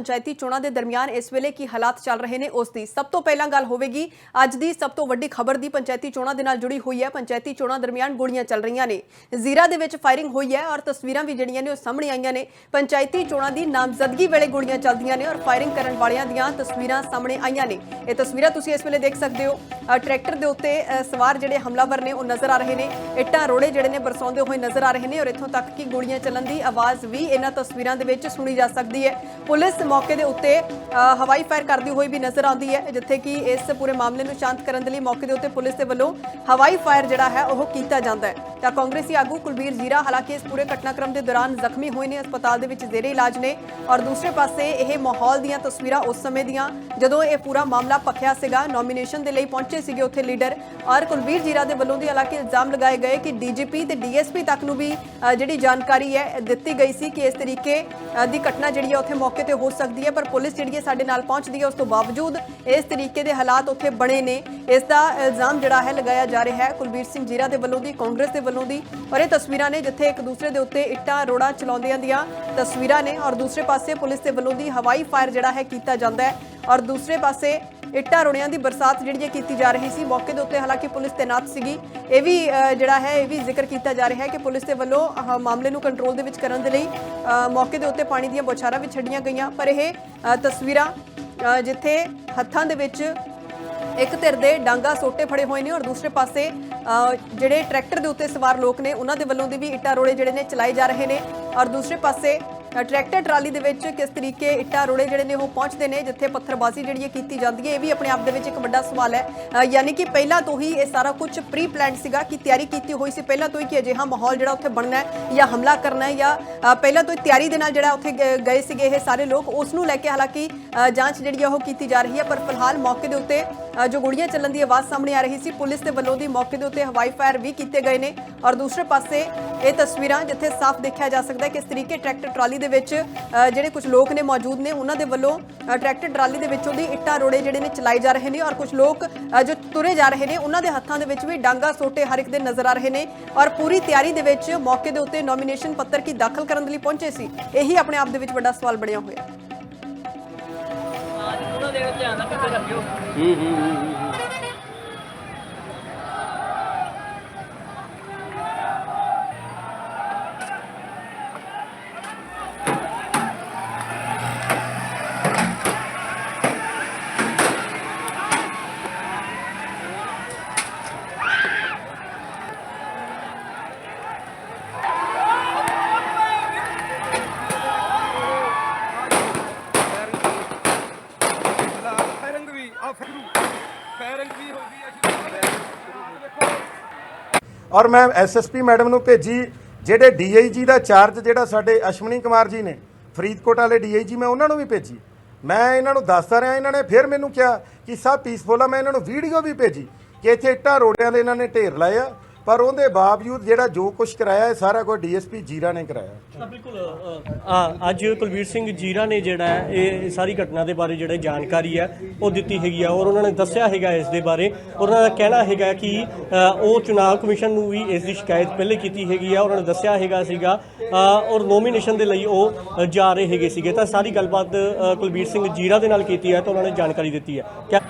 ਪੰਚਾਇਤੀ ਚੋਣਾਂ ਦੇ ਦਰਮਿਆਨ ਇਸ ਵੇਲੇ ਕੀ ਹਾਲਾਤ ਚੱਲ ਰਹੇ ਨੇ ਉਸ ਦੀ ਸਭ ਤੋਂ ਪਹਿਲਾਂ ਗੱਲ ਹੋਵੇਗੀ। ਅੱਜ ਦੀ ਸਭ ਤੋਂ ਵੱਡੀ ਖਬਰ ਦੀ ਪੰਚਾਇਤੀ ਚੋਣਾਂ ਦੇ ਨਾਲ ਜੁੜੀ ਹੋਈ ਹੈ। ਪੰਚਾਇਤੀ ਚੋਣਾਂ ਦਰਮਿਆਨ ਗੋਲੀਆਂ ਚੱਲ ਰਹੀਆਂ ਨੇ। ਜ਼ੀਰਾ ਦੇ ਵਿੱਚ ਫਾਇਰਿੰਗ ਹੋਈ ਹੈ ਔਰ ਤਸਵੀਰਾਂ ਵੀ ਜਿਹੜੀਆਂ ਨੇ ਉਹ ਸਾਹਮਣੇ ਆਈਆਂ ਨੇ। ਪੰਚਾਇਤੀ ਚੋਣਾਂ ਦੀ ਨਾਮਜ਼ਦਗੀ ਵੇਲੇ ਗੋਲੀਆਂ ਚੱਲਦੀਆਂ ਨੇ ਔਰ ਫਾਇਰਿੰਗ ਕਰਨ ਵਾਲਿਆਂ ਦੀਆਂ ਤਸਵੀਰਾਂ ਸਾਹਮਣੇ ਆਈਆਂ ਨੇ। ਇਹ ਤਸਵੀਰਾਂ ਤੁਸੀਂ ਇਸ ਵੇਲੇ ਦੇਖ ਸਕਦੇ ਹੋ। ਟਰੈਕਟਰ ਦੇ ਉੱਤੇ ਅ, ਸਵਾਰ ਜਿਹੜੇ ਹਮਲਾਵਰ ਨੇ ਉਹ ਨਜ਼ਰ ਆ ਰਹੇ ਨੇ। ਇੱਟਾਂ ਰੋੜੇ ਜਿਹੜੇ ਨੇ ਬਰਸਾਉਂਦੇ ਹੋਏ ਨਜ਼ਰ ਆ ਰਹੇ ਨੇ ਔਰ ਇੱਥੋਂ ਤੱਕ ਕਿ ਗੋਲੀਆਂ ਚੱਲਣ ਦੀ ਆਵਾਜ਼ ਵੀ ਇਹਨਾਂ ਤਸਵੀਰਾਂ ਦੇ ਵਿੱਚ ਸੁਣੀ ਜਾ ਸਕਦੀ ਹੈ। ਪੁਲਿਸ ਮੌਕੇ ਦੇ ਉੱਤੇ ਅ, ਹਵਾਈ ਫਾਇਰ ਕਰਦੀ ਹੋਈ ਵੀ ਨਜ਼ਰ ਆਉਂਦੀ ਹੈ ਜਿੱਥੇ ਕਿ ਇਸ ਪੂਰੇ ਮਾਮਲੇ ਨੂੰ ਸ਼ਾਂਤ ਕਰਨ ਦੇ ਲਈ ਮੌਕੇ ਦੇ ਉੱਤੇ ਪੁਲਿਸ ਦੇ ਵੱਲੋਂ ਹਵਾਈ ਫਾਇਰ ਜਿਹੜਾ ਹੈ ਉਹ ਕੀਤਾ ਜਾਂਦਾ ਹੈ। ਤਾਂ ਕਾਂਗਰਸੀ ਆਗੂ ਕੁਲਬੀਰ ਜ਼ੀਰਾ ਹਾਲਾਂਕਿ ਇਸ ਪੂਰੇ ਘਟਨਾਕ੍ਰਮ ਦੇ ਦੌਰਾਨ ਜ਼ਖਮੀ ਹੋਏ ਨੇ, ਹਸਪਤਾਲ ਦੇ ਵਿੱਚ ਜ਼ੇਰੇ ਇਲਾਜ ਨੇ ਔਰ ਦੂਸਰੇ ਪਾਸੇ ਇਹ ਮਾਹੌਲ ਦੀਆਂ ਤਸਵੀਰਾਂ ਉਸ ਸਮੇਂ ਦੀਆਂ, ਜਦੋਂ ਇਹ ਪੂਰਾ ਮਾਮਲਾ ਪੱਖਿਆ ਸੀਗਾ ਨੋਮੀਨੇਸ਼ਨ ਦੇ ਲਈ ਪਹੁੰਚੇ ਸੀਗੇ ਉੱਥੇ ਲੀਡਰ ਔਰ ਕੁਲਬੀਰ ਜ਼ੀਰਾ ਦੇ ਵੱਲੋਂ ਦੀ ਹਾਲਾਂਕਿ ਇਲਜ਼ਾਮ ਲਗਾਏ ਗਏ ਕਿ ਡੀਜੀਪੀ ਤੇ ਡੀਐਸਪੀ ਤੱਕ ਨੂੰ ਵੀ ਜਿਹੜੀ ਜਾਣਕਾਰੀ ਹੈ ਦਿੱਤੀ ਗਈ ਸੀ ਕਿ ਇਸ ਤਰੀਕੇ ਦੀ ਘਟਨਾ ਜਿਹੜੀ ਹੈ ਉੱਥੇ ਮੌਕੇ ਤੇ ਹੋ ਸਕਦੀ ਹੈ, ਪਰ ਪੁਲਿਸ ਜਿਹੜੀ ਹੈ ਸਾਡੇ ਨਾਲ ਪਹੁੰਚਦੀ ਹੈ, ਉਸ ਤੋਂ ਬਾਵਜੂਦ ਇਸ ਤਰੀਕੇ ਦੇ ਹਾਲਾਤ ਉੱਥੇ ਬਣੇ ਨੇ। ਇਸ ਦਾ ਇਲਜ਼ਾਮ ਜਿਹੜਾ ਹੈ, ਲਗਾਇਆ ਜਾ ਰਿਹਾ ਹੈ। ਕੁਲਬੀਰ ਸਿੰਘ ਜੀਰਾ ਦੇ ਵੱਲੋਂ ਦੀ ਕਾਂਗਰਸ ਦੇ ਵੱਲੋਂ ਦੀ। ਔਰ ਇਹ ਤਸਵੀਰਾਂ ਨੇ ਜਿੱਥੇ ਇੱਕ ਦੂਸਰੇ ਦੇ ਉੱਤੇ ਇੱਟਾਂ, ਰੋੜਾ ਚਲਾਉਂਦਿਆਂ ਦੀਆਂ ਤਸਵੀਰਾਂ ਨੇ ਔਰ ਦੂਸਰੇ ਪਾਸੇ ਪੁਲਿਸ ਦੇ ਵੱਲੋਂ ਦੀ ਹਵਾਈ ਫਾਇਰ ਜਿਹੜਾ ਹੈ ਕੀਤਾ ਜਾਂਦਾ ਹੈ। ਔਰ ਦੂਸਰੇ ਪਾਸੇ ਇੱਟਾਂ, ਰੋੜਿਆਂ ਦੀ ਬਰਸਾਤ ਜਿਹੜੀ ਹੈ ਕੀਤੀ ਜਾ ਰਹੀ ਸੀ। ਮੌਕੇ ਦੇ ਉੱਤੇ ਹਾਲਾਂਕਿ ਪੁਲਿਸ ਤੈਨਾਤ ਸੀਗੀ। ਇਹ ਵੀ ਜਿਹੜਾ ਹੈ, ਇਹ ਵੀ ਜ਼ਿਕਰ ਕੀਤਾ ਜਾ ਰਿਹਾ ਹੈ ਕਿ ਪੁਲਿਸ ਦੇ ਵੱਲੋਂ ਮਾਮਲੇ ਨੂੰ ਕੰਟਰੋਲ ਦੇ ਵਿੱਚ ਕਰਨ ਦੇ ਲਈ ਮੌਕੇ ਦੇ ਉੱਤੇ ਪਾਣੀ ਦੀਆਂ ਬੌਛਾਰਾਂ ਵੀ ਛੱਡੀਆਂ ਗਈਆਂ। ਪਰ ਇਹ ਤਸਵੀਰਾਂ ਜਿੱਥੇ ਹੱਥਾਂ ਦੇ ਵਿੱਚ ਇੱਕ ਧਿਰ ਦੇ ਡਾਂਗਾ ਸੋਟੇ ਫੜੇ ਹੋਏ ਨੇ ਔਰ ਦੂਸਰੇ ਪਾਸੇ ਜਿਹੜੇ ਟਰੈਕਟਰ ਦੇ ਉੱਤੇ ਸਵਾਰ ਲੋਕ ਨੇ, ਉਹਨਾਂ ਦੇ ਵੱਲੋਂ ਦੀ ਵੀ ਇੱਟਾਂ ਰੋੜੇ ਜਿਹੜੇ ਨੇ ਚਲਾਏ ਜਾ ਰਹੇ ਨੇ। ਔਰ ਦੂਸਰੇ ਪਾਸੇ ਟਰੈਕਟਰ ਟਰਾਲੀ ਦੇ ਵਿੱਚ ਕਿਸ ਤਰੀਕੇ ਇੱਟਾਂ ਰੋੜੇ ਜਿਹੜੇ ਨੇ ਉਹ ਪਹੁੰਚਦੇ ਨੇ, ਜਿੱਥੇ ਪੱਥਰਬਾਜ਼ੀ ਜਿਹੜੀ ਹੈ ਕੀਤੀ ਜਾਂਦੀ ਹੈ, ਇਹ ਵੀ ਆਪਣੇ ਆਪ ਦੇ ਵਿੱਚ ਇੱਕ ਵੱਡਾ ਸਵਾਲ ਹੈ। ਯਾਨੀ ਕਿ ਪਹਿਲਾਂ ਤੋਂ ਹੀ ਇਹ ਸਾਰਾ ਕੁਝ ਪ੍ਰੀ ਪਲਾਨਡ ਸੀਗਾ ਕਿ ਤਿਆਰੀ ਕੀਤੀ ਹੋਈ ਸੀ। ਪਹਿਲਾਂ ਤੋਂ ਹੀ ਕਿ ਅਜਿਹਾ ਮਾਹੌਲ ਜਿਹੜਾ ਉੱਥੇ ਬਣਨਾ ਹੈ ਜਾਂ ਹਮਲਾ ਕਰਨਾ ਹੈ ਜਾਂ ਪਹਿਲਾਂ ਤੋਂ ਹੀ ਤਿਆਰੀ ਦੇ ਨਾਲ ਜਿਹੜਾ ਉੱਥੇ ਗ- ਗਏ ਸੀਗੇ ਇਹ ਸਾਰੇ ਲੋਕ, ਉਸ ਨੂੰ ਲੈ ਕੇ ਹਾਲਾਂਕਿ ਜਾਂਚ ਜਿਹੜੀ ਹੈ ਉਹ ਕੀਤੀ ਜਾ ਰਹੀ ਹੈ। ਪਰ ਫਿਲਹਾਲ ਮੌਕੇ ਦੇ ਉੱਤੇ ਜੋ ਗੋਲੀਆਂ ਚੱਲਣ ਦੀ ਆਵਾਜ਼ ਸਾਹਮਣੇ ਆ ਰਹੀ ਸੀ, ਪੁਲਿਸ ਦੇ ਵੱਲੋਂ ਦੀ ਮੌਕੇ ਦੇ ਉੱਤੇ ਹਵਾਈ ਫਾਇਰ ਵੀ ਕੀਤੇ ਗਏ ਨੇ। ਔਰ ਦੂਸਰੇ ਪਾਸੇ ਇਹ ਤਸਵੀਰਾਂ ਜਿੱਥੇ ਸਾਫ਼ ਦੇਖਿਆ ਜਾ ਸਕਦਾ ਹੈ ਕਿਸ ਤਰੀਕੇ ਟਰੈਕਟਰ ਟਰਾਲੀ ਦੇ ਵਿੱਚ ਜਿਹੜੇ ਕੁਝ ਲੋਕ ਨੇ ਮੌਜੂਦ ਨੇ, ਉਹਨਾਂ ਦੇ ਵੱਲੋਂ ਟਰੈਕਟਰ ਟਰਾਲੀ ਦੇ ਵਿੱਚੋਂ ਦੀ ਇੱਟਾਂ ਰੋੜੇ ਜਿਹੜੇ ਨੇ ਚਲਾਏ ਜਾ ਰਹੇ ਨੇ। ਔਰ ਕੁਝ ਲੋਕ ਜੋ ਤੁਰੇ ਜਾ ਰਹੇ ਨੇ, ਉਹਨਾਂ ਦੇ ਹੱਥਾਂ ਦੇ ਵਿੱਚ ਵੀ ਡਾਂਗਾ ਸੋਟੇ ਹਰ ਇੱਕ ਦੇ ਨਜ਼ਰ ਆ ਰਹੇ ਨੇ। ਔਰ ਪੂਰੀ ਤਿਆਰੀ ਦੇ ਵਿੱਚ ਮੌਕੇ ਦੇ ਉੱਤੇ ਨੋਮੀਨੇਸ਼ਨ ਪੱਤਰ ਕੀ ਦਾਖਲ ਕਰਨ ਦੇ ਲਈ ਪਹੁੰਚੇ ਸੀ, ਇਹੀ ਆਪਣੇ ਆਪ ਦੇ ਵਿੱਚ ਵੱਡਾ ਸਵਾਲ ਬਣਿਆ ਹੋਇਆ। ਧਿਆਨ ਨਾਲ ਪਿੱਛੇ ਰੱਖਿਓ। ਫਾਇਰਿੰਗ ਵੀ ਆ ਫਾਇਰਿੰਗ ਵੀ ਹੋ ਗਈ ਅਸੀਂ ਔਰ ਮੈਂ ਐਸਐਸਪੀ ਮੈਡਮ ਨੂੰ ਭੇਜੀ, ਜਿਹੜੇ ਡੀਆਈਜੀ ਦਾ ਚਾਰਜ ਜਿਹੜਾ ਸਾਡੇ ਅਸ਼ਵਨੀ ਕੁਮਾਰ ਜੀ ਨੇ, ਫਰੀਦਕੋਟ ਵਾਲੇ ਡੀਆਈਜੀ ਮੈਂ ਉਹਨਾਂ ਨੂੰ ਵੀ ਭੇਜੀ। ਮੈਂ ਇਹਨਾਂ ਨੂੰ ਦੱਸਦਾ ਰਿਹਾ, ਇਹਨਾਂ ਨੇ ਫਿਰ ਮੈਨੂੰ ਕਿਹਾ ਕਿ ਸਭ ਪੀਸਫੁਲ ਆ, ਮੈਂ ਇਹਨਾਂ ਨੂੰ ਵੀਡੀਓ ਵੀ ਭੇਜੀ ਕਿ ਇੱਥੇ ਇੱਟਾਂ ਰੋੜਿਆਂ ਦੇ ਇਹਨਾਂ ਨੇ ਢੇਰ ਲਾਏ ਆ। ਪਰ ਉਹਦੇ ਬਾਵਜੂਦ ਜਿਹੜਾ ਜੋ ਕੁਝ ਕਰਾਇਆ ਇਹ ਸਾਰਾ ਕੁਝ ਡੀਐਸਪੀ ਜੀਰਾ ਨੇ ਕਰਾਇਆ। ਤਾਂ ਬਿਲਕੁਲ ਅ, ਆ ਅੱਜ ਕੁਲਵੀਰ ਸਿੰਘ ਜੀਰਾ ਨੇ ਜਿਹੜਾ ਹੈ ਇਹ ਸਾਰੀ ਘਟਨਾ ਦੇ ਬਾਰੇ ਜਿਹੜੇ ਜਾਣਕਾਰੀ ਹੈ ਉਹ ਦਿੱਤੀ ਹੈਗੀ ਆ ਔਰ ਉਹਨਾਂ ਨੇ ਦੱਸਿਆ ਹੈਗਾ ਇਸ ਦੇ ਬਾਰੇ। ਔਰ ਉਹਨਾਂ ਦਾ ਕਹਿਣਾ ਹੈਗਾ ਕਿ ਅ, ਉਹ ਚੁਣਾਵ ਕਮਿਸ਼ਨ ਨੂੰ ਵੀ ਇਸ ਦੀ ਸ਼ਿਕਾਇਤ ਪਹਿਲੇ ਕੀਤੀ ਹੈਗੀ ਆ ਉਹਨਾਂ ਨੇ ਦੱਸਿਆ ਹੈਗਾ ਸੀਗਾ ਅ, ਔਰ ਨੋਮੀਨੇਸ਼ਨ ਦੇ ਲਈ ਉਹ ਅ, ਜਾ ਰਹੇ ਹੈਗੇ ਸੀਗੇ। ਤਾਂ ਸਾਰੀ ਗੱਲਬਾਤ ਅ, ਕੁਲਵੀਰ ਸਿੰਘ ਜੀਰਾ ਦੇ ਨਾਲ ਕੀਤੀ ਹੈ ਤਾਂ ਉਹਨਾਂ ਨੇ ਜਾਣਕਾਰੀ ਦਿੱਤੀ ਹੈ। ਕਿਆ